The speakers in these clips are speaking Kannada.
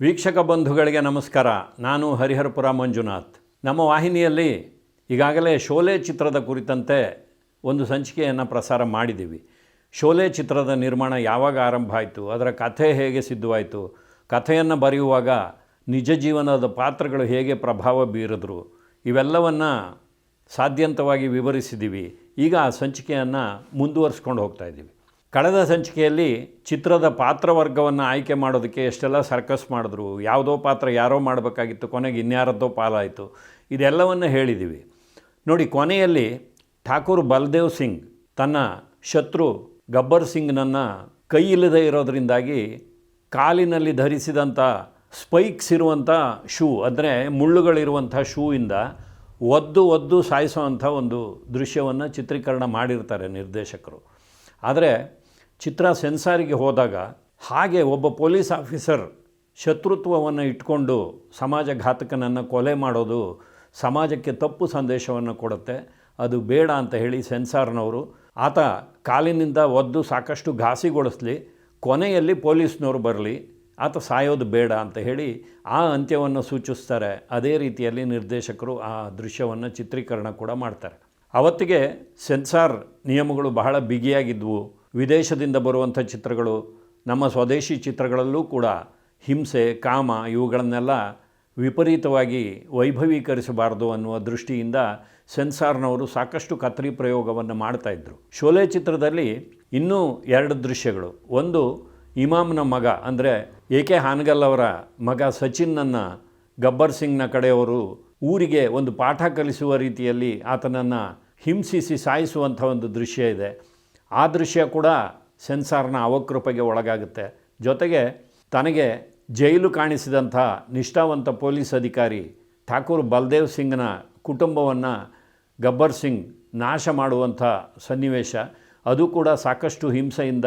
ವೀಕ್ಷಕ ಬಂಧುಗಳಿಗೆ ನಮಸ್ಕಾರ. ನಾನು ಹರಿಹರಪುರ ಮಂಜುನಾಥ್. ನಮ್ಮ ವಾಹಿನಿಯಲ್ಲಿ ಈಗಾಗಲೇ ಶೋಲೆ ಚಿತ್ರದ ಕುರಿತಂತೆ ಒಂದು ಸಂಚಿಕೆಯನ್ನು ಪ್ರಸಾರ ಮಾಡಿದ್ದೀವಿ. ಶೋಲೆ ಚಿತ್ರದ ನಿರ್ಮಾಣ ಯಾವಾಗ ಆರಂಭ ಆಯಿತು, ಅದರ ಕಥೆ ಹೇಗೆ ಸಿದ್ಧವಾಯಿತು, ಕಥೆಯನ್ನು ಬರೆಯುವಾಗ ನಿಜ ಜೀವನದ ಪಾತ್ರಗಳು ಹೇಗೆ ಪ್ರಭಾವ ಬೀರಿದ್ರು, ಇವೆಲ್ಲವನ್ನು ಸಾಧ್ಯಂತವಾಗಿ ವಿವರಿಸಿದ್ದೀವಿ. ಈಗ ಆ ಸಂಚಿಕೆಯನ್ನು ಮುಂದುವರಿಸ್ಕೊಂಡು ಹೋಗ್ತಾ ಇದ್ದೀವಿ. ಕಳೆದ ಸಂಚಿಕೆಯಲ್ಲಿ ಚಿತ್ರದ ಪಾತ್ರವರ್ಗವನ್ನು ಆಯ್ಕೆ ಮಾಡೋದಕ್ಕೆ ಎಷ್ಟೆಲ್ಲ ಸರ್ಕಸ್ ಮಾಡಿದ್ರು, ಯಾವುದೋ ಪಾತ್ರ ಯಾರೋ ಮಾಡಬೇಕಾಗಿತ್ತು, ಕೊನೆಗೆ ಇನ್ಯಾರದ್ದೋ ಪಾಲಾಯಿತು, ಇದೆಲ್ಲವನ್ನು ಹೇಳಿದ್ದೀವಿ ನೋಡಿ, ಕೊನೆಯಲ್ಲಿ ಠಾಕೂರ್ ಬಲದೇವ್ ಸಿಂಗ್ ತನ್ನ ಶತ್ರು ಗಬ್ಬರ್ ಸಿಂಗ್ನನ್ನು ಕೈ ಇಲ್ಲದೆ ಇರೋದರಿಂದಾಗಿ ಕಾಲಿನಲ್ಲಿ ಧರಿಸಿದಂಥ ಸ್ಪೈಕ್ಸ್ ಇರುವಂಥ ಶೂ, ಅಂದರೆ ಮುಳ್ಳುಗಳಿರುವಂಥ ಶೂಯಿಂದ ಒದ್ದು ಒದ್ದು ಸಾಯಿಸೋವಂಥ ಒಂದು ದೃಶ್ಯವನ್ನು ಚಿತ್ರೀಕರಣ ಮಾಡಿರ್ತಾರೆ ನಿರ್ದೇಶಕರು. ಆದರೆ ಚಿತ್ರ ಸೆನ್ಸಾರಿಗೆ ಹೋದಾಗ ಹಾಗೆ ಒಬ್ಬ ಪೊಲೀಸ್ ಆಫೀಸರ್ ಶತ್ರುತ್ವವನ್ನು ಇಟ್ಕೊಂಡು ಸಮಾಜ ಘಾತಕನನ್ನು ಕೊಲೆ ಮಾಡೋದು ಸಮಾಜಕ್ಕೆ ತಪ್ಪು ಸಂದೇಶವನ್ನು ಕೊಡುತ್ತೆ. ಅದು ಬೇಡ ಅಂತ ಹೇಳಿ ಸೆನ್ಸಾರ್ನವರು. ಆತ ಕಾಲಿನಿಂದ ಒದ್ದು ಸಾಕಷ್ಟು ಘಾಸಿಗೊಳಿಸ್ಲಿ, ಕೊನೆಯಲ್ಲಿ ಪೊಲೀಸ್ನವರು ಬರಲಿ, ಆತ ಸಾಯೋದು ಬೇಡ ಅಂತ ಹೇಳಿ ಆ ಅಂತ್ಯವನ್ನು ಸೂಚಿಸ್ತಾರೆ. ಅದೇ ರೀತಿಯಲ್ಲಿ ನಿರ್ದೇಶಕರು ಆ ದೃಶ್ಯವನ್ನು ಚಿತ್ರೀಕರಣ ಕೂಡ ಮಾಡ್ತಾರೆ. ಅವತ್ತಿಗೆ ಸೆನ್ಸಾರ್ ನಿಯಮಗಳು ಬಹಳ ಬಿಗಿಯಾಗಿದ್ವು. ವಿದೇಶದಿಂದ ಬರುವಂಥ ಚಿತ್ರಗಳು, ನಮ್ಮ ಸ್ವದೇಶಿ ಚಿತ್ರಗಳಲ್ಲೂ ಕೂಡ ಹಿಂಸೆ, ಕಾಮ ಇವುಗಳನ್ನೆಲ್ಲ ವಿಪರೀತವಾಗಿ ವೈಭವೀಕರಿಸಬಾರದು ಅನ್ನುವ ದೃಷ್ಟಿಯಿಂದ ಸೆನ್ಸಾರ್ನವರು ಸಾಕಷ್ಟು ಕತ್ರಿ ಪ್ರಯೋಗವನ್ನು ಮಾಡ್ತಾಯಿದ್ರು ಶೋಲೆ ಚಿತ್ರದಲ್ಲಿ ಇನ್ನೂ ಎರಡು ದೃಶ್ಯಗಳು. ಒಂದು ಇಮಾಮ್ನ ಮಗ, ಅಂದರೆ ಎ ಕೆ ಹಾನಗಲ್ ಅವರ ಮಗ ಸಚಿನ್ನನ್ನು ಗಬ್ಬರ್ ಸಿಂಗ್ನ ಕಡೆಯವರು ಊರಿಗೆ ಒಂದು ಪಾಠ ಕಲಿಸುವ ರೀತಿಯಲ್ಲಿ ಆತನನ್ನು ಹಿಂಸಿಸಿ ಸಾಯಿಸುವಂಥ ಒಂದು ದೃಶ್ಯ ಇದೆ. ಆ ದೃಶ್ಯ ಕೂಡ ಸೆನ್ಸಾರ್ನ ಅವಕೃಪೆಗೆ ಒಳಗಾಗುತ್ತೆ. ಜೊತೆಗೆ ತನಗೆ ಜೈಲು ಕಾಣಿಸಿದಂಥ ನಿಷ್ಠಾವಂತ ಪೊಲೀಸ್ ಅಧಿಕಾರಿ ಠಾಕೂರ್ ಬಲ್ದೇವ್ ಸಿಂಗ್ನ ಕುಟುಂಬವನ್ನು ಗಬ್ಬರ್ ಸಿಂಗ್ ನಾಶ ಮಾಡುವಂಥ ಸನ್ನಿವೇಶ. ಅದು ಕೂಡ ಸಾಕಷ್ಟು ಹಿಂಸೆಯಿಂದ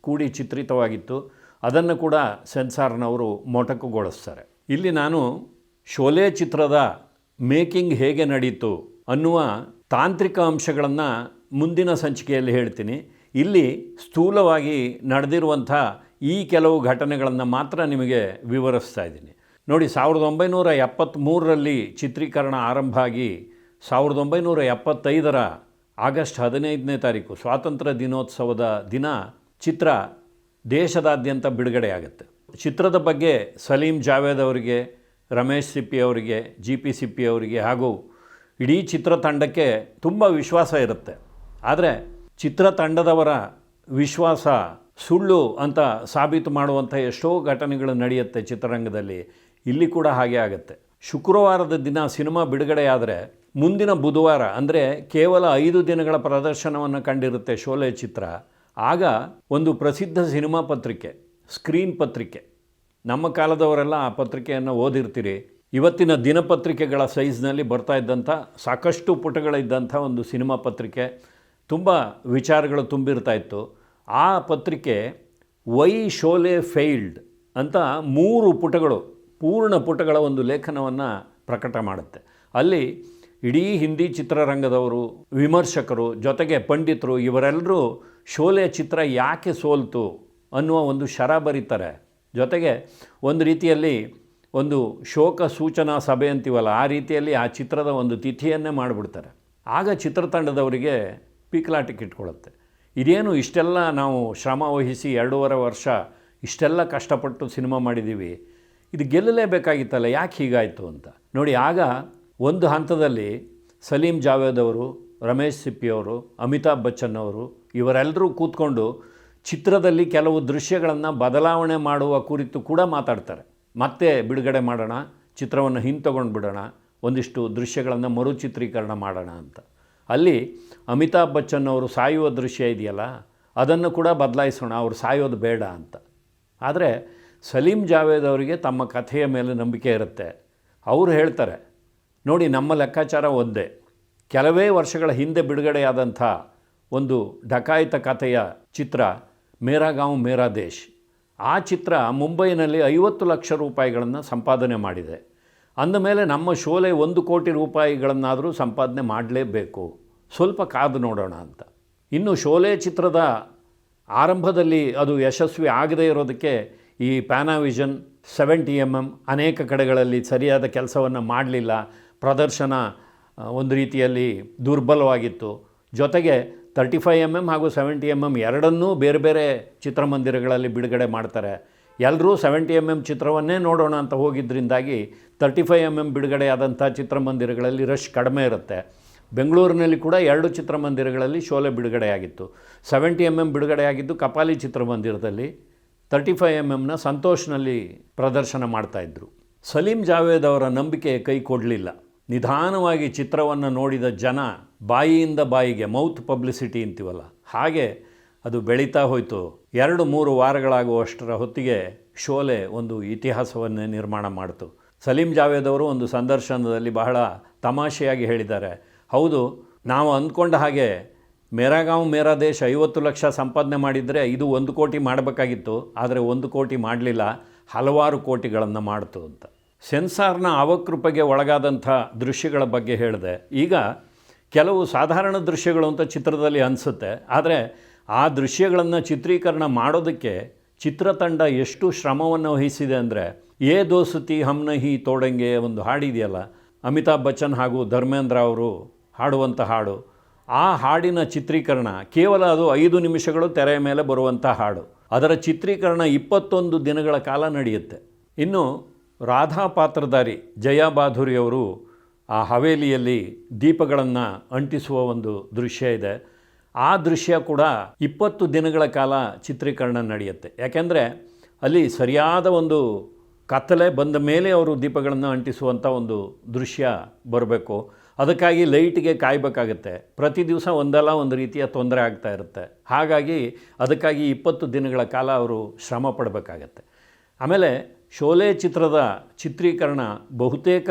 ಕೂಡಿ ಚಿತ್ರಿತವಾಗಿತ್ತು. ಅದನ್ನು ಕೂಡ ಸೆನ್ಸಾರ್ನವರು ಮೊಟಕುಗೊಳಿಸ್ತಾರೆ. ಇಲ್ಲಿ ನಾನು ಶೋಲೆ ಚಿತ್ರದ ಮೇಕಿಂಗ್ ಹೇಗೆ ನಡೀತು ಅನ್ನುವ ತಾಂತ್ರಿಕ ಅಂಶಗಳನ್ನು ಮುಂದಿನ ಸಂಚಿಕೆಯಲ್ಲಿ ಹೇಳ್ತೀನಿ. ಇಲ್ಲಿ ಸ್ಥೂಲವಾಗಿ ನಡೆದಿರುವಂಥ ಈ ಕೆಲವು ಘಟನೆಗಳನ್ನು ಮಾತ್ರ ನಿಮಗೆ ವಿವರಿಸ್ತಾ ಇದ್ದೀನಿ. ನೋಡಿ, ಸಾವಿರದ ಒಂಬೈನೂರ ಎಪ್ಪತ್ತ್ಮೂರರಲ್ಲಿ ಚಿತ್ರೀಕರಣ ಆರಂಭ ಆಗಿ ಸಾವಿರದ ಒಂಬೈನೂರ ಎಪ್ಪತ್ತೈದರ ಆಗಸ್ಟ್ ಹದಿನೈದನೇ ತಾರೀಕು, ಸ್ವಾತಂತ್ರ್ಯ ದಿನೋತ್ಸವದ ದಿನ ಚಿತ್ರ ದೇಶದಾದ್ಯಂತ ಬಿಡುಗಡೆ ಆಗುತ್ತೆ ಚಿತ್ರದ ಬಗ್ಗೆ ಸಲೀಂ ಜಾವೇದ್ ಅವರಿಗೆ ರಮೇಶ್ ಸಿಪ್ಪಿ ಅವರಿಗೆ, ಜಿ ಪಿ ಸಿಪ್ಪಿ ಅವರಿಗೆ ಹಾಗೂ ಇಡೀ ಚಿತ್ರತಂಡಕ್ಕೆ ತುಂಬ ವಿಶ್ವಾಸ ಇರುತ್ತೆ. ಆದರೆ ಚಿತ್ರತಂಡದವರ ವಿಶ್ವಾಸ ಸುಳ್ಳು ಅಂತ ಸಾಬೀತು ಮಾಡುವಂಥ ಎಷ್ಟೋ ಘಟನೆಗಳು ನಡೆಯುತ್ತೆ ಚಿತ್ರರಂಗದಲ್ಲಿ. ಇಲ್ಲಿ ಕೂಡ ಹಾಗೆ ಆಗುತ್ತೆ. ಶುಕ್ರವಾರದ ದಿನ ಸಿನಿಮಾ ಬಿಡುಗಡೆಯಾದರೆ ಮುಂದಿನ ಬುಧವಾರ, ಅಂದರೆ ಕೇವಲ ಐದು ದಿನಗಳ ಪ್ರದರ್ಶನವನ್ನು ಕಂಡಿರುತ್ತೆ ಶೋಲೆ ಚಿತ್ರ. ಆಗ ಒಂದು ಪ್ರಸಿದ್ಧ ಸಿನಿಮಾ ಪತ್ರಿಕೆ, ಸ್ಕ್ರೀನ್ ಪತ್ರಿಕೆ. ನಮ್ಮ ಕಾಲದವರೆಲ್ಲ ಆ ಪತ್ರಿಕೆಯನ್ನು ಓದಿರ್ತೀರಿ. ಇವತ್ತಿನ ದಿನಪತ್ರಿಕೆಗಳ ಸೈಜ್ನಲ್ಲಿ ಬರ್ತಾ ಇದ್ದಂಥ, ಸಾಕಷ್ಟು ಪುಟಗಳಿದ್ದಂಥ ಒಂದು ಸಿನಿಮಾ ಪತ್ರಿಕೆ ತುಂಬ ವಿಚಾರಗಳು ತುಂಬಿರ್ತಾ ಇತ್ತು. ಆ ಪತ್ರಿಕೆ ವೈ ಶೋಲೆ ಫೇಲ್ಡ್ ಅಂತ ಮೂರು ಪುಟಗಳು, ಪೂರ್ಣ ಪುಟಗಳ ಒಂದು ಲೇಖನವನ್ನು ಪ್ರಕಟ ಮಾಡುತ್ತೆ. ಅಲ್ಲಿ ಇಡೀ ಹಿಂದಿ ಚಿತ್ರರಂಗದವರು, ವಿಮರ್ಶಕರು, ಜೊತೆಗೆ ಪಂಡಿತರು ಇವರೆಲ್ಲರೂ ಶೋಲೆ ಚಿತ್ರ ಯಾಕೆ ಸೋಲ್ತು ಅನ್ನುವ ಒಂದು ಶರ ಬರೀತಾರೆ. ಜೊತೆಗೆ ಒಂದು ರೀತಿಯಲ್ಲಿ ಒಂದು ಶೋಕ ಸೂಚನಾ ಸಭೆ ಅಂತೀವಲ್ಲ, ಆ ರೀತಿಯಲ್ಲಿ ಆ ಚಿತ್ರದ ಒಂದು ತಿಥಿಯನ್ನೇ ಮಾಡಿಬಿಡ್ತಾರೆ. ಆಗ ಚಿತ್ರತಂಡದವರಿಗೆ ಪೀಕಲಾಟಿಕ್ ಇಟ್ಕೊಳ್ಳುತ್ತೆ. ಇದೇನು ಇಷ್ಟೆಲ್ಲ ನಾವು ಶ್ರಮ ವಹಿಸಿ ಎರಡೂವರೆ ವರ್ಷ ಇಷ್ಟೆಲ್ಲ ಕಷ್ಟಪಟ್ಟು ಸಿನಿಮಾ ಮಾಡಿದ್ದೀವಿ, ಇದು ಗೆಲ್ಲಲೇಬೇಕಾಗಿತ್ತಲ್ಲ, ಯಾಕೆ ಹೀಗಾಯಿತು ಅಂತ. ನೋಡಿ, ಆಗ ಒಂದು ಹಂತದಲ್ಲಿ ಸಲೀಂ ಜಾವೇದ್ ಅವರು, ರಮೇಶ್ ಸಿಪ್ಪಿಯವರು ಅಮಿತಾಬ್ ಬಚ್ಚನ್ ಅವರು, ಇವರೆಲ್ಲರೂ ಕೂತ್ಕೊಂಡು ಚಿತ್ರದಲ್ಲಿ ಕೆಲವು ದೃಶ್ಯಗಳನ್ನು ಬದಲಾವಣೆ ಮಾಡುವ ಕುರಿತು ಕೂಡ ಮಾತಾಡ್ತಾರೆ. ಮತ್ತೆ ಬಿಡುಗಡೆ ಮಾಡೋಣ, ಚಿತ್ರವನ್ನು ಹಿಂತಗೊಂಡು ಬಿಡೋಣ, ಒಂದಿಷ್ಟು ದೃಶ್ಯಗಳನ್ನು ಮರುಚಿತ್ರೀಕರಣ ಮಾಡೋಣ ಅಂತ. ಅಲ್ಲಿ ಅಮಿತಾಬ್ ಬಚ್ಚನ್ ಅವರು ಸಾಯುವ ದೃಶ್ಯ ಇದೆಯಲ್ಲ, ಅದನ್ನು ಕೂಡ ಬದಲಾಯಿಸೋಣ, ಅವರು ಸಾಯೋದು ಬೇಡ ಅಂತ. ಆದರೆ ಸಲೀಂ ಜಾವೇದ್ ಅವರಿಗೆ ತಮ್ಮ ಕಥೆಯ ಮೇಲೆ ನಂಬಿಕೆ ಇರುತ್ತೆ. ಅವರು ಹೇಳ್ತಾರೆ, ನೋಡಿ ನಮ್ಮ ಲೆಕ್ಕಾಚಾರ ಒಂದೇ. ಕೆಲವೇ ವರ್ಷಗಳ ಹಿಂದೆ ಬಿಡುಗಡೆಯಾದಂಥ ಒಂದು ಡಕಾಯಿತ ಕಥೆಯ ಚಿತ್ರ ಮೇರಾ ಗಾಂವ್, ಮೇರಾ ದೇಶ್. ಆ ಚಿತ್ರ ಮುಂಬೈನಲ್ಲಿ ಐವತ್ತು ಲಕ್ಷ ರೂಪಾಯಿಗಳನ್ನು ಸಂಪಾದನೆ ಮಾಡಿದೆ. ಅಂದಮೇಲೆ ನಮ್ಮ ಶೋಲೆ ಒಂದು ಕೋಟಿ ರೂಪಾಯಿಗಳನ್ನಾದರೂ ಸಂಪಾದನೆ ಮಾಡಲೇಬೇಕು. ಸ್ವಲ್ಪ ಕಾದು ನೋಡೋಣ ಅಂತ. ಇನ್ನು ಶೋಲೆ ಚಿತ್ರದ ಆರಂಭದಲ್ಲಿ ಅದು ಯಶಸ್ವಿ ಆಗದೇ ಇರೋದಕ್ಕೆ ಈ ಪ್ಯಾನಾವಿಷನ್ ಸೆವೆಂಟಿ ಎಂ ಎಂ ಅನೇಕ ಕಡೆಗಳಲ್ಲಿ ಸರಿಯಾದ ಕೆಲಸವನ್ನು ಮಾಡಲಿಲ್ಲ. ಪ್ರದರ್ಶನ ಒಂದು ರೀತಿಯಲ್ಲಿ ದುರ್ಬಲವಾಗಿತ್ತು. ಜೊತೆಗೆ ತರ್ಟಿ ಫೈವ್ ಎಂ ಎಂ ಹಾಗೂ ಸೆವೆಂಟಿ ಎಂ ಎಂ ಎರಡನ್ನೂ ಬೇರೆ ಬೇರೆ ಚಿತ್ರಮಂದಿರಗಳಲ್ಲಿ ಬಿಡುಗಡೆ ಮಾಡ್ತಾರೆ. ಎಲ್ಲರೂ ಸೆವೆಂಟಿ ಎಂ ಎಂ ಚಿತ್ರವನ್ನೇ ನೋಡೋಣ ಅಂತ ಹೋಗಿದ್ದರಿಂದಾಗಿ ತರ್ಟಿ ಫೈವ್ ಎಂ ಎಂ ಬಿಡುಗಡೆಯಾದಂಥ ಚಿತ್ರಮಂದಿರಗಳಲ್ಲಿ ರಶ್ ಕಡಿಮೆ ಇರುತ್ತೆ. ಬೆಂಗಳೂರಿನಲ್ಲಿ ಕೂಡ ಎರಡು ಚಿತ್ರಮಂದಿರಗಳಲ್ಲಿ ಶೋಲೆ ಬಿಡುಗಡೆಯಾಗಿತ್ತು. ಸೆವೆಂಟಿ ಎಂ ಎಂ ಬಿಡುಗಡೆಯಾಗಿದ್ದು ಕಪಾಲಿ ಚಿತ್ರಮಂದಿರದಲ್ಲಿ. ತರ್ಟಿ ಫೈವ್ ಎಂ ಎಮ್ನ ಸಂತೋಷ್ನಲ್ಲಿ ಪ್ರದರ್ಶನ ಮಾಡ್ತಾಯಿದ್ರು ಸಲೀಂ ಜಾವೇದ್ ಅವರ ನಂಬಿಕೆ ಕೈ ಕೊಡಲಿಲ್ಲ. ನಿಧಾನವಾಗಿ ಚಿತ್ರವನ್ನು ನೋಡಿದ ಜನ ಬಾಯಿಯಿಂದ ಬಾಯಿಗೆ ಮೌತ್ ಪಬ್ಲಿಸಿಟಿ ಅಂತೀವಲ್ಲ, ಹಾಗೆ ಅದು ಬೆಳೀತಾ ಹೋಯಿತು. ಎರಡು, ಮೂರು ವಾರಗಳಾಗುವಷ್ಟರ ಹೊತ್ತಿಗೆ ಶೋಲೆ ಒಂದು ಇತಿಹಾಸವನ್ನೇ ನಿರ್ಮಾಣ ಮಾಡಿತು. ಸಲೀಂ ಜಾವೇದ್ ಅವರು ಒಂದು ಸಂದರ್ಶನದಲ್ಲಿ ಬಹಳ ತಮಾಷೆಯಾಗಿ ಹೇಳಿದ್ದಾರೆ. ಹೌದು, ನಾವು ಅಂದ್ಕೊಂಡ ಹಾಗೆ ಮೇರಾಗಾಂವ್, ಮೇರಾ ದೇಶ ಐವತ್ತು ಲಕ್ಷ ಸಂಪಾದನೆ ಮಾಡಿದರೆ ಇದು ಒಂದು ಕೋಟಿ ಮಾಡಬೇಕಾಗಿತ್ತು, ಆದರೆ ಒಂದು ಕೋಟಿ ಮಾಡಲಿಲ್ಲ, ಹಲವಾರು ಕೋಟಿಗಳನ್ನು ಮಾಡ್ತು ಅಂತ. ಸೆನ್ಸಾರ್ನ ಅವಕೃಪೆಗೆ ಒಳಗಾದಂಥ ದೃಶ್ಯಗಳ ಬಗ್ಗೆ ಹೇಳಿದೆ. ಈಗ ಕೆಲವು ಸಾಧಾರಣ ದೃಶ್ಯಗಳು ಅಂತ ಚಿತ್ರದಲ್ಲಿ ಅನಿಸುತ್ತೆ. ಆದರೆ ಆ ದೃಶ್ಯಗಳನ್ನು ಚಿತ್ರೀಕರಣ ಮಾಡೋದಕ್ಕೆ ಚಿತ್ರತಂಡ ಎಷ್ಟು ಶ್ರಮವನ್ನು ವಹಿಸಿದೆ ಅಂದರೆ, ಏ ದೋಸತಿ ಹಮ್ನಹಿ ತೋಡಂಗೆ ಒಂದು ಹಾಡಿದೆಯಲ್ಲ ಅಮಿತಾಬ್ ಬಚ್ಚನ್ ಹಾಗೂ ಧರ್ಮೇಂದ್ರ ಅವರು ಹಾಡುವಂಥ ಹಾಡು. ಆ ಹಾಡಿನ ಚಿತ್ರೀಕರಣ ಕೇವಲ ಅದು ಐದು ನಿಮಿಷಗಳು ತೆರೆಯ ಮೇಲೆ ಬರುವಂಥ ಹಾಡು. ಅದರ ಚಿತ್ರೀಕರಣ ಇಪ್ಪತ್ತೊಂದು ದಿನಗಳ ಕಾಲ ನಡೆಯುತ್ತೆ. ಇನ್ನು ರಾಧಾ ಪಾತ್ರಧಾರಿ ಜಯಾಬಾಧುರಿಯವರು ಆ ಹವೇಲಿಯಲ್ಲಿ ದೀಪಗಳನ್ನು ಅಂಟಿಸುವ ಒಂದು ದೃಶ್ಯ ಇದೆ. ಆ ದೃಶ್ಯ ಕೂಡ ಇಪ್ಪತ್ತು ದಿನಗಳ ಕಾಲ ಚಿತ್ರೀಕರಣ ನಡೆಯುತ್ತೆ. ಯಾಕೆಂದರೆ ಅಲ್ಲಿ ಸರಿಯಾದ ಒಂದು ಕತ್ತಲೆ ಬಂದ ಮೇಲೆ ಅವರು ದೀಪಗಳನ್ನು ಅಂಟಿಸುವಂಥ ಒಂದು ದೃಶ್ಯ ಬರಬೇಕು. ಅದಕ್ಕಾಗಿ ಲೈಟಿಗೆ ಕಾಯಬೇಕಾಗತ್ತೆ. ಪ್ರತಿ ದಿವಸ ಒಂದಲ್ಲ ಒಂದು ರೀತಿಯ ತೊಂದರೆ ಆಗ್ತಾ ಇರುತ್ತೆ. ಹಾಗಾಗಿ ಅದಕ್ಕಾಗಿ ಇಪ್ಪತ್ತು ದಿನಗಳ ಕಾಲ ಅವರು ಶ್ರಮ ಪಡಬೇಕಾಗತ್ತೆ. ಆಮೇಲೆ ಶೋಲೆ ಚಿತ್ರದ ಚಿತ್ರೀಕರಣ ಬಹುತೇಕ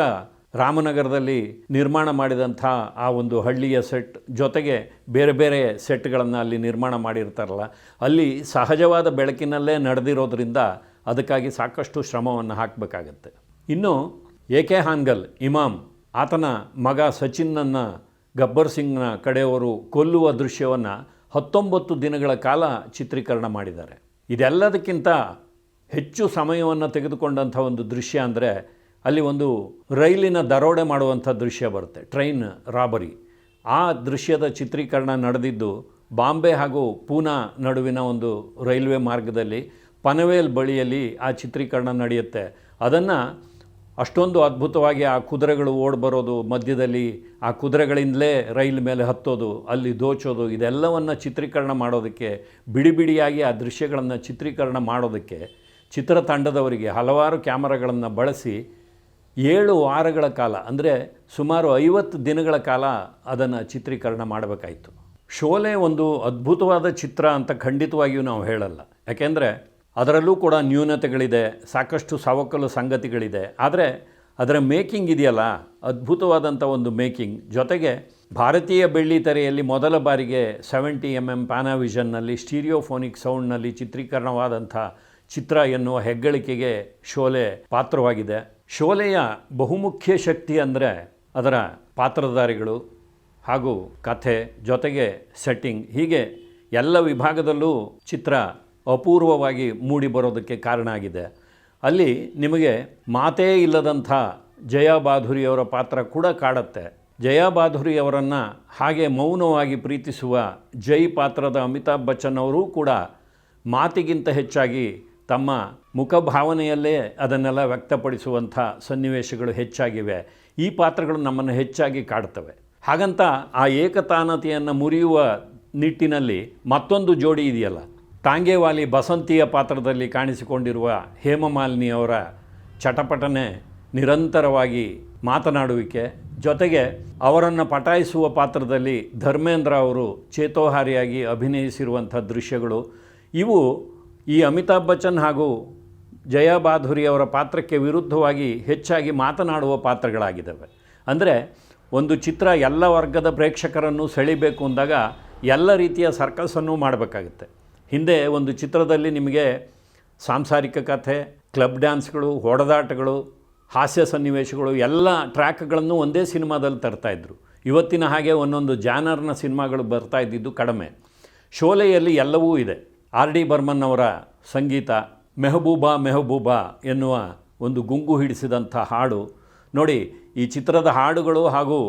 ರಾಮನಗರದಲ್ಲಿ ನಿರ್ಮಾಣ ಮಾಡಿದಂಥ ಆ ಒಂದು ಹಳ್ಳಿಯ ಸೆಟ್ ಜೊತೆಗೆ ಬೇರೆ ಬೇರೆ ಸೆಟ್ಗಳನ್ನು ಅಲ್ಲಿ ನಿರ್ಮಾಣ ಮಾಡಿರ್ತಾರಲ್ಲ, ಅಲ್ಲಿ ಸಹಜವಾದ ಬೆಳಕಿನಲ್ಲೇ ನಡೆದಿರೋದ್ರಿಂದ ಅದಕ್ಕಾಗಿ ಸಾಕಷ್ಟು ಶ್ರಮವನ್ನು ಹಾಕಬೇಕಾಗತ್ತೆ. ಇನ್ನು ಎ ಕೆ ಹಾನ್ಗಲ್ ಇಮಾಮ್, ಆತನ ಮಗ ಸಚಿನ್ನನ್ನು ಗಬ್ಬರ್ ಸಿಂಗ್ನ ಕಡೆಯವರು ಕೊಲ್ಲುವ ದೃಶ್ಯವನ್ನು ಹತ್ತೊಂಬತ್ತು ದಿನಗಳ ಕಾಲ ಚಿತ್ರೀಕರಣ ಮಾಡಿದ್ದಾರೆ. ಇದೆಲ್ಲದಕ್ಕಿಂತ ಹೆಚ್ಚು ಸಮಯವನ್ನು ತೆಗೆದುಕೊಂಡಂಥ ಒಂದು ದೃಶ್ಯ ಅಂದರೆ ಅಲ್ಲಿ ಒಂದು ರೈಲಿನ ದರೋಡೆ ಮಾಡುವಂಥ ದೃಶ್ಯ ಬರುತ್ತೆ, ಟ್ರೈನ್ ರಾಬರಿ. ಆ ದೃಶ್ಯದ ಚಿತ್ರೀಕರಣ ನಡೆದಿದ್ದು ಬಾಂಬೆ ಹಾಗೂ ಪೂನಾ ನಡುವಿನ ಒಂದು ರೈಲ್ವೆ ಮಾರ್ಗದಲ್ಲಿ ಪನವೇಲ್ ಬಳಿಯಲ್ಲಿ ಆ ಚಿತ್ರೀಕರಣ ನಡೆಯುತ್ತೆ. ಅದನ್ನು ಅಷ್ಟೊಂದು ಅದ್ಭುತವಾಗಿ ಆ ಕುದುರೆಗಳು ಓಡಿ ಬರೋದು, ಮಧ್ಯದಲ್ಲಿ ಆ ಕುದುರೆಗಳಿಂದಲೇ ರೈಲ್ ಮೇಲೆ ಹತ್ತೋದು, ಅಲ್ಲಿ ದೋಚೋದು, ಇದೆಲ್ಲವನ್ನು ಚಿತ್ರೀಕರಣ ಮಾಡೋದಕ್ಕೆ, ಬಿಡಿ ಬಿಡಿಯಾಗಿ ಆ ದೃಶ್ಯಗಳನ್ನು ಚಿತ್ರೀಕರಣ ಮಾಡೋದಕ್ಕೆ ಚಿತ್ರತಂಡದವರಿಗೆ ಹಲವಾರು ಕ್ಯಾಮರಾಗಳನ್ನು ಬಳಸಿ ಏಳು ವಾರಗಳ ಕಾಲ, ಅಂದರೆ ಸುಮಾರು ಐವತ್ತು ದಿನಗಳ ಕಾಲ ಅದನ್ನು ಚಿತ್ರೀಕರಣ ಮಾಡಬೇಕಾಯಿತು. ಶೋಲೆ ಒಂದು ಅದ್ಭುತವಾದ ಚಿತ್ರ ಅಂತ ಖಂಡಿತವಾಗಿಯೂ ನಾವು ಹೇಳಲ್ಲ. ಯಾಕೆಂದರೆ ಅದರಲ್ಲೂ ಕೂಡ ನ್ಯೂನತೆಗಳಿದೆ, ಸಾಕಷ್ಟು ಸವಕಲು ಸಂಗತಿಗಳಿದೆ. ಆದರೆ ಅದರ ಮೇಕಿಂಗ್ ಇದೆಯಲ್ಲ ಅದ್ಭುತವಾದಂಥ ಒಂದು ಮೇಕಿಂಗ್. ಜೊತೆಗೆ ಭಾರತೀಯ ಬೆಳ್ಳಿ ತೆರೆಯಲ್ಲಿ ಮೊದಲ ಬಾರಿಗೆ ಸೆವೆಂಟಿ ಎಂ ಎಂ ಪ್ಯಾನಾವಿಷನ್ನಲ್ಲಿ ಸ್ಟೀರಿಯೋಫೋನಿಕ್ ಸೌಂಡ್ನಲ್ಲಿ ಚಿತ್ರೀಕರಣವಾದಂಥ ಚಿತ್ರ ಎನ್ನುವ ಹೆಗ್ಗಳಿಕೆಗೆ ಶೋಲೆ ಪಾತ್ರವಾಗಿದೆ. ಶೋಲೆಯ ಬಹುಮುಖ್ಯ ಶಕ್ತಿ ಅಂದರೆ ಅದರ ಪಾತ್ರಧಾರಿಗಳು ಹಾಗೂ ಕಥೆ ಜೊತೆಗೆ ಸೆಟ್ಟಿಂಗ್ ಹೀಗೆ ಎಲ್ಲ ವಿಭಾಗದಲ್ಲೂ ಚಿತ್ರ ಅಪೂರ್ವವಾಗಿ ಮೂಡಿ ಬರೋದಕ್ಕೆ ಕಾರಣ ಆಗಿದೆ. ಅಲ್ಲಿ ನಿಮಗೆ ಮಾತೇ ಇಲ್ಲದಂಥ ಜಯಾ ಬಾಧುರಿಯವರ ಪಾತ್ರ ಕೂಡ ಕಾಡತ್ತೆ. ಜಯಾ ಬಾಧುರಿಯವರನ್ನು ಹಾಗೆ ಮೌನವಾಗಿ ಪ್ರೀತಿಸುವ ಜೈ ಪಾತ್ರದ ಅಮಿತಾಬ್ ಬಚ್ಚನ್ ಅವರೂ ಕೂಡ ಮಾತಿಗಿಂತ ಹೆಚ್ಚಾಗಿ ತಮ್ಮ ಮುಖಭಾವನೆಯಲ್ಲೇ ಅದನ್ನೆಲ್ಲ ವ್ಯಕ್ತಪಡಿಸುವಂಥ ಸನ್ನಿವೇಶಗಳು ಹೆಚ್ಚಾಗಿವೆ. ಈ ಪಾತ್ರಗಳು ನಮ್ಮನ್ನು ಹೆಚ್ಚಾಗಿ ಕಾಡ್ತವೆ ಹಾಗಂತ ಆ ಏಕತಾನತೆಯನ್ನು ಮುರಿಯುವ ನಿಟ್ಟಿನಲ್ಲಿ ಮತ್ತೊಂದು ಜೋಡಿ ಇದೆಯಲ್ಲ. ಟಾಂಗೇವಾಲಿ ಬಸಂತಿಯ ಪಾತ್ರದಲ್ಲಿ ಕಾಣಿಸಿಕೊಂಡಿರುವ ಹೇಮಮಾಲಿನಿಯವರ ಚಟಪಟನೆ ನಿರಂತರವಾಗಿ ಮಾತನಾಡುವಿಕೆ, ಜೊತೆಗೆ ಅವರನ್ನು ಪಟಾಯಿಸುವ ಪಾತ್ರದಲ್ಲಿ ಧರ್ಮೇಂದ್ರ ಅವರು ಚೇತೋಹಾರಿಯಾಗಿ ಅಭಿನಯಿಸಿರುವಂಥ ದೃಶ್ಯಗಳು, ಇವು ಈ ಅಮಿತಾಬ್ ಬಚ್ಚನ್ ಹಾಗೂ ಜಯಾ ಬಾಧುರಿ ಅವರ ಪಾತ್ರಕ್ಕೆ ವಿರುದ್ಧವಾಗಿ ಹೆಚ್ಚಾಗಿ ಮಾತನಾಡುವ ಪಾತ್ರಗಳಾಗಿದ್ದಾವೆ. ಅಂದರೆ ಒಂದು ಚಿತ್ರ ಎಲ್ಲ ವರ್ಗದ ಪ್ರೇಕ್ಷಕರನ್ನು ಸೆಳಿಬೇಕು ಅಂದಾಗ ಎಲ್ಲ ರೀತಿಯ ಸರ್ಕಸನ್ನು ಮಾಡಬೇಕಾಗುತ್ತೆ. ಹಿಂದೆ ಒಂದು ಚಿತ್ರದಲ್ಲಿ ನಿಮಗೆ ಸಾಂಸಾರಿಕ ಕಥೆ ಕ್ಲಬ್ ಡ್ಯಾನ್ಸ್ಗಳು ಹೊಡೆದಾಟಗಳು, ಹಾಸ್ಯ ಸನ್ನಿವೇಶಗಳು, ಎಲ್ಲ ಟ್ರ್ಯಾಕ್ಗಳನ್ನು ಒಂದೇ ಸಿನಿಮಾದಲ್ಲಿ ತರ್ತಾಯಿದ್ರು ಇವತ್ತಿನ ಹಾಗೆ ಒಂದೊಂದು ಜಾನರ್ನ ಸಿನಿಮಾಗಳು ಬರ್ತಾ ಇದ್ದಿದ್ದು ಕಡಿಮೆ. ಶೋಲೆಯಲ್ಲಿ ಎಲ್ಲವೂ ಇದೆ. ಆರ್ ಡಿ ಬರ್ಮನ್ ಅವರ ಸಂಗೀತ ಮೆಹಬೂಬಾ ಮೆಹಬೂಬಾ ಎನ್ನುವ ಒಂದು ಗುಂಗು ಹಿಡಿಸಿದಂಥ ಹಾಡು. ನೋಡಿ, ಈ ಚಿತ್ರದ ಹಾಡುಗಳು ಹಾಗೂ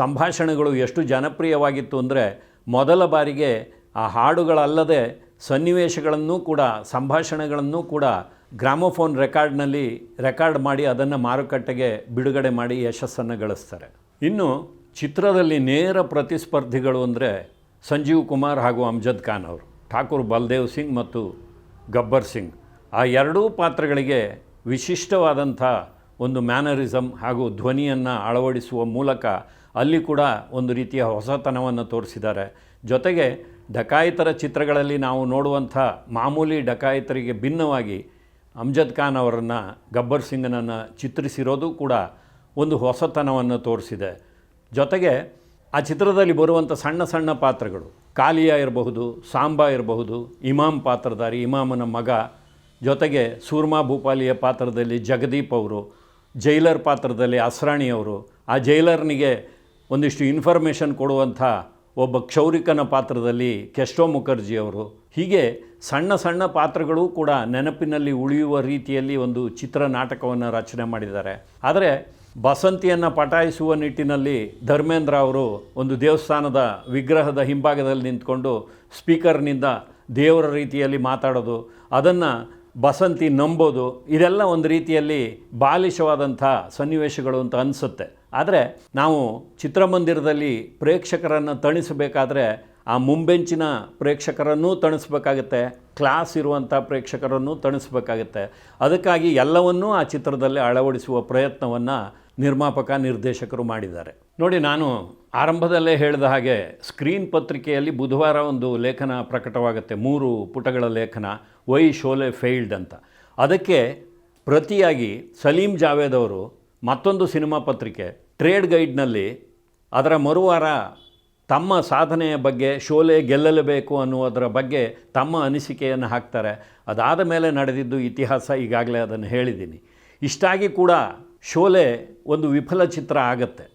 ಸಂಭಾಷಣೆಗಳು ಎಷ್ಟು ಜನಪ್ರಿಯವಾಗಿತ್ತು ಅಂದರೆ ಮೊದಲ ಬಾರಿಗೆ ಆ ಹಾಡುಗಳಲ್ಲದೆ ಸನ್ನಿವೇಶಗಳನ್ನು ಕೂಡ, ಸಂಭಾಷಣೆಗಳನ್ನು ಕೂಡ ಗ್ರಾಮೋಫೋನ್ ರೆಕಾರ್ಡ್ನಲ್ಲಿ ರೆಕಾರ್ಡ್ ಮಾಡಿ ಅದನ್ನು ಮಾರುಕಟ್ಟೆಗೆ ಬಿಡುಗಡೆ ಮಾಡಿ ಯಶಸ್ಸನ್ನು ಗಳಿಸ್ತಾರೆ. ಇನ್ನು ಚಿತ್ರದಲ್ಲಿ ನೇರ ಪ್ರತಿಸ್ಪರ್ಧಿಗಳು ಅಂದರೆ ಸಂಜೀವ್ ಕುಮಾರ್ ಹಾಗೂ ಅಮ್ಜದ್ ಖಾನ್ ಅವರು. ಠಾಕೂರ್ ಬಲ್ದೇವ್ ಸಿಂಗ್ ಮತ್ತು ಗಬ್ಬರ್ ಸಿಂಗ್. ಆ ಎರಡೂ ಪಾತ್ರಗಳಿಗೆ ವಿಶಿಷ್ಟವಾದಂಥ ಒಂದು ಮ್ಯಾನರಿಸಮ್ ಹಾಗೂ ಧ್ವನಿಯನ್ನು ಅಳವಡಿಸುವ ಮೂಲಕ ಅಲ್ಲಿ ಕೂಡ ಒಂದು ರೀತಿಯ ಹೊಸತನವನ್ನು ತೋರಿಸಿದ್ದಾರೆ. ಜೊತೆಗೆ ಡಕಾಯಿತರ ಚಿತ್ರಗಳಲ್ಲಿ ನಾವು ನೋಡುವಂಥ ಮಾಮೂಲಿ ಡಕಾಯಿತರಿಗೆ ಭಿನ್ನವಾಗಿ ಅಮ್ಜದ್ ಖಾನ್ ಅವರನ್ನು, ಗಬ್ಬರ್ ಸಿಂಗನನ್ನು ಚಿತ್ರಿಸಿರೋದು ಕೂಡ ಒಂದು ಹೊಸತನವನ್ನು ತೋರಿಸಿದೆ. ಜೊತೆಗೆ ಆ ಚಿತ್ರದಲ್ಲಿ ಬರುವಂಥ ಸಣ್ಣ ಸಣ್ಣ ಪಾತ್ರಗಳು ಕಾಲಿಯಾ ಇರಬಹುದು, ಸಾಂಬಾ ಇರಬಹುದು, ಇಮಾಮ್ ಪಾತ್ರಧಾರಿ, ಇಮಾಮನ ಮಗ, ಜೊತೆಗೆ ಸೂರ್ಮಾ ಭೂಪಾಲಿಯ ಪಾತ್ರದಲ್ಲಿ ಜಗದೀಪ್ ಅವರು, ಜೈಲರ್ ಪಾತ್ರದಲ್ಲಿ ಅಸ್ರಾಣಿ ಅವರು, ಆ ಜೈಲರ್ನಿಗೆ ಒಂದಿಷ್ಟು ಇನ್ಫಾರ್ಮೇಷನ್ ಕೊಡುವಂಥ ಒಬ್ಬ ಕ್ಷೌರಿಕನ ಪಾತ್ರದಲ್ಲಿ ಕೆಸ್ಟೋ ಮುಖರ್ಜಿಯವರು ಹೀಗೆ ಸಣ್ಣ ಸಣ್ಣ ಪಾತ್ರಗಳು ಕೂಡ ನೆನಪಿನಲ್ಲಿ ಉಳಿಯುವ ರೀತಿಯಲ್ಲಿ ಒಂದು ಚಿತ್ರ ನಾಟಕವನ್ನು ರಚನೆ ಮಾಡಿದ್ದಾರೆ. ಆದರೆ ಬಸಂತಿಯನ್ನು ಪಟಾಯಿಸುವ ನಿಟ್ಟಿನಲ್ಲಿ ಧರ್ಮೇಂದ್ರ ಅವರು ಒಂದು ದೇವಸ್ಥಾನದ ವಿಗ್ರಹದ ಹಿಂಭಾಗದಲ್ಲಿ ನಿಂತ್ಕೊಂಡು ಸ್ಪೀಕರ್ನಿಂದ ದೇವರ ರೀತಿಯಲ್ಲಿ ಮಾತಾಡೋದು, ಅದನ್ನು ಬಸಂತಿ ನಂಬೋದು, ಇದೆಲ್ಲ ಒಂದು ರೀತಿಯಲ್ಲಿ ಬಾಲಿಶವಾದಂಥ ಸನ್ನಿವೇಶಗಳು ಅಂತ ಅನಿಸುತ್ತೆ. ಆದರೆ ನಾವು ಚಿತ್ರಮಂದಿರದಲ್ಲಿ ಪ್ರೇಕ್ಷಕರನ್ನು ತಣಿಸಬೇಕಾದ್ರೆ ಆ ಮುಂಬೆಂಚಿನ ಪ್ರೇಕ್ಷಕರನ್ನೂ ತಣಿಸ್ಬೇಕಾಗತ್ತೆ, ಕ್ಲಾಸ್ ಇರುವಂಥ ಪ್ರೇಕ್ಷಕರನ್ನು ತಣಿಸ್ಬೇಕಾಗತ್ತೆ. ಅದಕ್ಕಾಗಿ ಎಲ್ಲವನ್ನೂ ಆ ಚಿತ್ರದಲ್ಲಿ ಅಳವಡಿಸುವ ಪ್ರಯತ್ನವನ್ನು ನಿರ್ಮಾಪಕ, ನಿರ್ದೇಶಕರು ಮಾಡಿದ್ದಾರೆ. ನೋಡಿ, ನಾನು ಆರಂಭದಲ್ಲೇ ಹೇಳಿದ ಹಾಗೆ ಸ್ಕ್ರೀನ್ ಪತ್ರಿಕೆಯಲ್ಲಿ ಬುಧವಾರ ಒಂದು ಲೇಖನ ಪ್ರಕಟವಾಗುತ್ತೆ, ಮೂರು ಪುಟಗಳ ಲೇಖನ, ವೈ ಶೋಲೆ ಫೇಲ್ಡ್ ಅಂತ. ಅದಕ್ಕೆ ಪ್ರತಿಯಾಗಿ ಸಲೀಂ ಜಾವೇದ್ ಅವರು ಮತ್ತೊಂದು ಸಿನಿಮಾ ಪತ್ರಿಕೆ, ಟ್ರೇಡ್ ಗೈಡ್ನಲ್ಲಿ ಅದರ ಮರುವಾರ ತಮ್ಮ ಸಾಧನೆಯ ಬಗ್ಗೆ ಶೋಲೆ ಗೆಲ್ಲಲೇಬೇಕು ಅನ್ನುವುದರ ಬಗ್ಗೆ ತಮ್ಮ ಅನಿಸಿಕೆಯನ್ನು ಹಾಕ್ತಾರೆ. ಅದಾದ ಮೇಲೆ ನಡೆದಿದ್ದು ಇತಿಹಾಸ ಈಗಾಗಲೇ ಅದನ್ನು ಹೇಳಿದ್ದೀನಿ. ಇಷ್ಟಾಗಿ ಕೂಡ ಶೋಲೆ ಒಂದು ವಿಫಲ ಚಿತ್ರ ಆಗತ್ತೆ.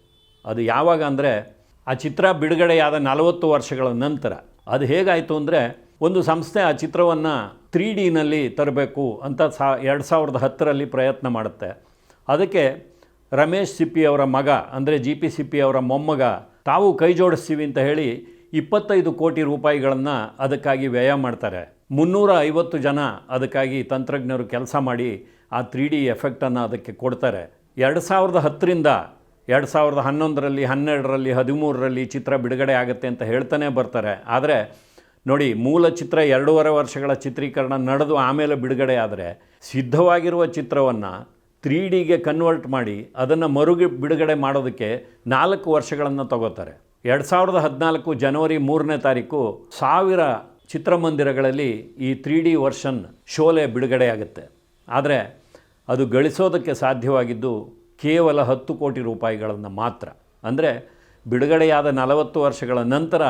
ಅದು ಯಾವಾಗ ಅಂದರೆ ಆ ಚಿತ್ರ ಬಿಡುಗಡೆಯಾದ ನಲವತ್ತು ವರ್ಷಗಳ ನಂತರ. ಅದು ಹೇಗಾಯಿತು ಅಂದರೆ ಒಂದು ಸಂಸ್ಥೆ ಆ ಚಿತ್ರವನ್ನು ತ್ರೀ ಡಿನಲ್ಲಿ ತರಬೇಕು ಅಂತ ಸಾ ಎರಡು ಸಾವಿರದ ಹತ್ತರಲ್ಲಿ ಪ್ರಯತ್ನ ಮಾಡುತ್ತೆ. ಅದಕ್ಕೆ ರಮೇಶ್ ಸಿಪ್ಪಿಯವರ ಮಗ ಅಂದರೆ ಜಿ ಪಿ ಸಿಪ್ಪಿಯವರ ಮೊಮ್ಮಗ ತಾವು ಕೈ ಜೋಡಿಸ್ತೀವಿ ಅಂತ ಹೇಳಿ ಇಪ್ಪತ್ತೈದು ಕೋಟಿ ರೂಪಾಯಿಗಳನ್ನು ಅದಕ್ಕಾಗಿ ವ್ಯಯ ಮಾಡ್ತಾರೆ. ಮುನ್ನೂರ ಐವತ್ತು ಜನ ಅದಕ್ಕಾಗಿ ತಂತ್ರಜ್ಞರು ಕೆಲಸ ಮಾಡಿ ಆ ತ್ರೀ ಡಿ ಎಫೆಕ್ಟನ್ನು ಅದಕ್ಕೆ ಕೊಡ್ತಾರೆ. ಎರಡು ಸಾವಿರದ ಹತ್ತರಿಂದ ಎರಡು ಸಾವಿರದ ಹನ್ನೊಂದರಲ್ಲಿ, ಹನ್ನೆರಡರಲ್ಲಿ, ಹದಿಮೂರರಲ್ಲಿ ಚಿತ್ರ ಬಿಡುಗಡೆ ಆಗುತ್ತೆ ಅಂತ ಹೇಳ್ತಾನೆ ಬರ್ತಾರೆ. ಆದರೆ ನೋಡಿ, ಮೂಲ ಚಿತ್ರ ಎರಡೂವರೆ ವರ್ಷಗಳ ಚಿತ್ರೀಕರಣ ನಡೆದು ಆಮೇಲೆ ಬಿಡುಗಡೆ ಆದರೆ ಸಿದ್ಧವಾಗಿರುವ ಚಿತ್ರವನ್ನು ತ್ರೀ ಡಿಗೆ ಕನ್ವರ್ಟ್ ಮಾಡಿ ಅದನ್ನು ಮರುಗಿ ಬಿಡುಗಡೆ ಮಾಡೋದಕ್ಕೆ ನಾಲ್ಕು ವರ್ಷಗಳನ್ನು ತಗೋತಾರೆ. ಎರಡು ಸಾವಿರದ ಹದಿನಾಲ್ಕು ಜನವರಿ ಮೂರನೇ ತಾರೀಕು ಸಾವಿರ ಚಿತ್ರಮಂದಿರಗಳಲ್ಲಿ ಈ ತ್ರೀ ಡಿ ವರ್ಷನ್ ಶೋಲೆ ಬಿಡುಗಡೆಯಾಗುತ್ತೆ. ಆದರೆ ಅದು ಗಳಿಸೋದಕ್ಕೆ ಸಾಧ್ಯವಾಗಿದ್ದು ಕೇವಲ ಹತ್ತು ಕೋಟಿ ರೂಪಾಯಿಗಳನ್ನು ಮಾತ್ರ. ಅಂದರೆ ಬಿಡುಗಡೆಯಾದ ನಲವತ್ತು ವರ್ಷಗಳ ನಂತರ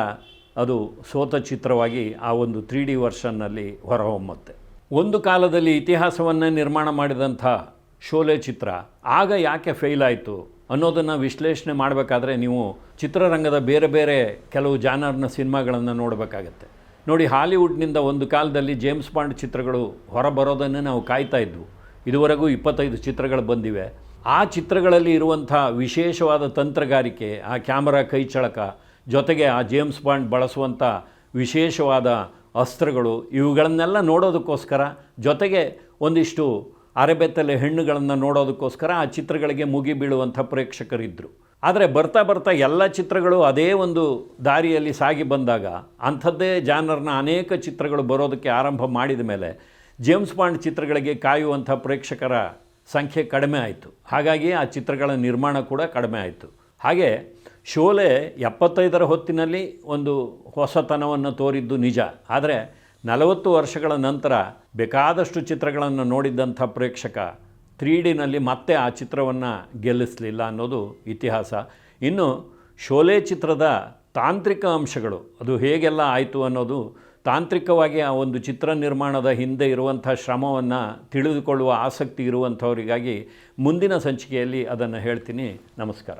ಅದು ಸೋತ ಚಿತ್ರವಾಗಿ ಆ ಒಂದು ತ್ರೀ ಡಿ ವರ್ಷನ್ನಲ್ಲಿ ಹೊರಹೊಮ್ಮುತ್ತೆ. ಒಂದು ಕಾಲದಲ್ಲಿ ಇತಿಹಾಸವನ್ನೇ ನಿರ್ಮಾಣ ಮಾಡಿದಂಥ ಶೋಲೆ ಚಿತ್ರ. ಆಗ ಯಾಕೆ ಫೇಲ್ ಆಯಿತು? ಅನ್ನೋದನ್ನು ವಿಶ್ಲೇಷಣೆ ಮಾಡಬೇಕಾದ್ರೆ ನೀವು ಚಿತ್ರರಂಗದ ಬೇರೆ ಬೇರೆ ಕೆಲವು ಜಾನರ್ನ ಸಿನಿಮಾಗಳನ್ನು ನೋಡಬೇಕಾಗತ್ತೆ. ನೋಡಿ, ಹಾಲಿವುಡ್ನಿಂದ ಒಂದು ಕಾಲದಲ್ಲಿ ಜೇಮ್ಸ್ ಬಾಂಡ್ ಚಿತ್ರಗಳು ಹೊರಬರೋದನ್ನು ನಾವು ಕಾಯ್ತಾ ಇದ್ವು. ಇದುವರೆಗೂ ಇಪ್ಪತ್ತೈದು ಚಿತ್ರಗಳು ಬಂದಿವೆ. ಆ ಚಿತ್ರಗಳಲ್ಲಿ ಇರುವಂಥ ವಿಶೇಷವಾದ ತಂತ್ರಗಾರಿಕೆ, ಆ ಕ್ಯಾಮರಾ ಕೈಚಳಕ ಜೊತೆಗೆ ಆ ಜೇಮ್ಸ್ ಬಾಂಡ್ ಬಳಸುವಂಥ ವಿಶೇಷವಾದ ಅಸ್ತ್ರಗಳು, ಇವುಗಳನ್ನೆಲ್ಲ ನೋಡೋದಕ್ಕೋಸ್ಕರ ಜೊತೆಗೆ ಒಂದಿಷ್ಟು ಅರೆಬೆತ್ತಲೆ ಹೆಣ್ಣುಗಳನ್ನು ನೋಡೋದಕ್ಕೋಸ್ಕರ ಆ ಚಿತ್ರಗಳಿಗೆ ಮುಗಿ ಬೀಳುವಂಥ ಪ್ರೇಕ್ಷಕರಿದ್ದರು ಆದರೆ ಬರ್ತಾ ಬರ್ತಾ ಎಲ್ಲ ಚಿತ್ರಗಳು ಅದೇ ಒಂದು ದಾರಿಯಲ್ಲಿ ಸಾಗಿ ಬಂದಾಗ ಅಂಥದ್ದೇ ಜಾನರ್ನ ಅನೇಕ ಚಿತ್ರಗಳು ಬರೋದಕ್ಕೆ ಆರಂಭ ಮಾಡಿದ ಮೇಲೆ ಜೇಮ್ಸ್ ಬಾಂಡ್ ಚಿತ್ರಗಳಿಗೆ ಕಾಯುವಂಥ ಪ್ರೇಕ್ಷಕರ ಸಂಖ್ಯೆ ಕಡಿಮೆ ಆಯಿತು. ಹಾಗಾಗಿ ಆ ಚಿತ್ರಗಳ ನಿರ್ಮಾಣ ಕೂಡ ಕಡಿಮೆ ಆಯಿತು. ಹಾಗೆ ಶೋಲೆ ಎಪ್ಪತ್ತೈದರ ಹೊತ್ತಿನಲ್ಲಿ ಒಂದು ಹೊಸತನವನ್ನು ತೋರಿದ್ದು ನಿಜ. ಆದರೆ ನಲವತ್ತು ವರ್ಷಗಳ ನಂತರ ಬೇಕಾದಷ್ಟು ಚಿತ್ರಗಳನ್ನು ನೋಡಿದ್ದಂಥ ಪ್ರೇಕ್ಷಕ ತ್ರೀ ಡಿನಲ್ಲಿ ಮತ್ತೆ ಆ ಚಿತ್ರವನ್ನು ಗೆಲ್ಲಿಸಲಿಲ್ಲ ಅನ್ನೋದು ಇತಿಹಾಸ. ಇನ್ನು ಶೋಲೆ ಚಿತ್ರದ ತಾಂತ್ರಿಕ ಅಂಶಗಳು, ಅದು ಹೇಗೆಲ್ಲ ಆಯಿತು ಅನ್ನೋದು ತಾಂತ್ರಿಕವಾಗಿ ಆ ಒಂದು ಚಿತ್ರ ನಿರ್ಮಾಣದ ಹಿಂದೆ ಇರುವಂಥ ಶ್ರಮವನ್ನು ತಿಳಿದುಕೊಳ್ಳುವ ಆಸಕ್ತಿ ಇರುವಂಥವರಿಗಾಗಿ ಮುಂದಿನ ಸಂಚಿಕೆಯಲ್ಲಿ ಅದನ್ನು ಹೇಳ್ತೀನಿ. ನಮಸ್ಕಾರ.